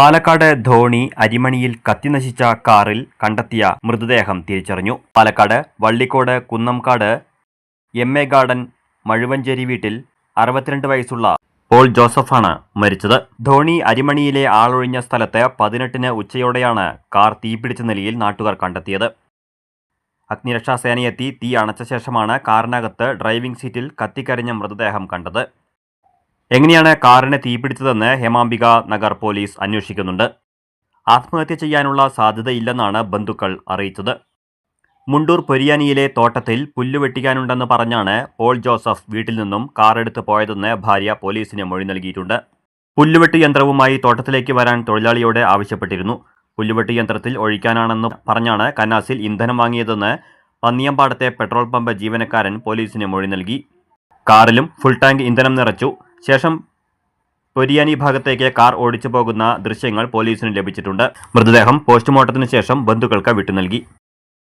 പാലക്കാട് ധോണി അരിമണിയിൽ കത്തിനശിച്ച കാറിൽ കണ്ടെത്തിയ മൃതദേഹം തിരിച്ചറിഞ്ഞു. Palakkad Vallikode Kunnamkad M A garden Mazhuvancheri വീട്ടിൽ അറുപത്തിരണ്ട് വയസ്സുള്ള പോൾ ജോസഫാണ് മരിച്ചത്. ധോണി അരിമണിയിലെ ആളൊഴിഞ്ഞ സ്ഥലത്ത് പതിനെട്ടിന് ഉച്ചയോടെയാണ് കാർ തീപിടിച്ച നിലയിൽ നാട്ടുകാർ കണ്ടെത്തിയത്. അഗ്നിരക്ഷാസേനയെത്തി തീ അണച്ച ശേഷമാണ് കാറിനകത്ത് ഡ്രൈവിംഗ് സീറ്റിൽ കത്തിക്കരിഞ്ഞ മൃതദേഹം കണ്ടത്. എങ്ങനെയാണ് കാറിനെ തീപിടിച്ചതെന്ന് ഹേമാംബിക നഗർ പോലീസ് അന്വേഷിക്കുന്നുണ്ട്. ആത്മഹത്യ ചെയ്യാനുള്ള സാധ്യതയില്ലെന്നാണ് ബന്ധുക്കൾ അറിയിച്ചത്. മുണ്ടൂർ പൊരിയാനിയിലെ തോട്ടത്തിൽ പുല്ലുവെട്ടിക്കാനുണ്ടെന്ന് പറഞ്ഞാണ് പോൾ ജോസഫ് വീട്ടിൽ നിന്നും കാറെടുത്ത് പോയതെന്ന് ഭാര്യ പോലീസിന് മൊഴി നൽകിയിട്ടുണ്ട്. പുല്ലുവെട്ട് യന്ത്രവുമായി തോട്ടത്തിലേക്ക് വരാൻ തൊഴിലാളിയോട് ആവശ്യപ്പെട്ടിരുന്നു. പുല്ലുവെട്ട് യന്ത്രത്തിൽ ഒഴിക്കാനാണെന്ന് പറഞ്ഞാണ് കന്നാസിൽ ഇന്ധനം വാങ്ങിയതെന്ന് പന്നിയമ്പാടത്തെ പെട്രോൾ പമ്പ് ജീവനക്കാരൻ പോലീസിന് മൊഴി നൽകി. കാറിലും ഫുൾ ടാങ്ക് ഇന്ധനം നിറച്ചു. ശേഷം പൊരിയാനി ഭാഗത്തേക്ക് കാർ ഓടിച്ചു പോകുന്ന ദൃശ്യങ്ങൾ പോലീസിന് ലഭിച്ചിട്ടുണ്ട്. മൃതദേഹം പോസ്റ്റ്മോർട്ടത്തിന് ശേഷം ബന്ധുക്കൾക്ക് വിട്ടു നൽകി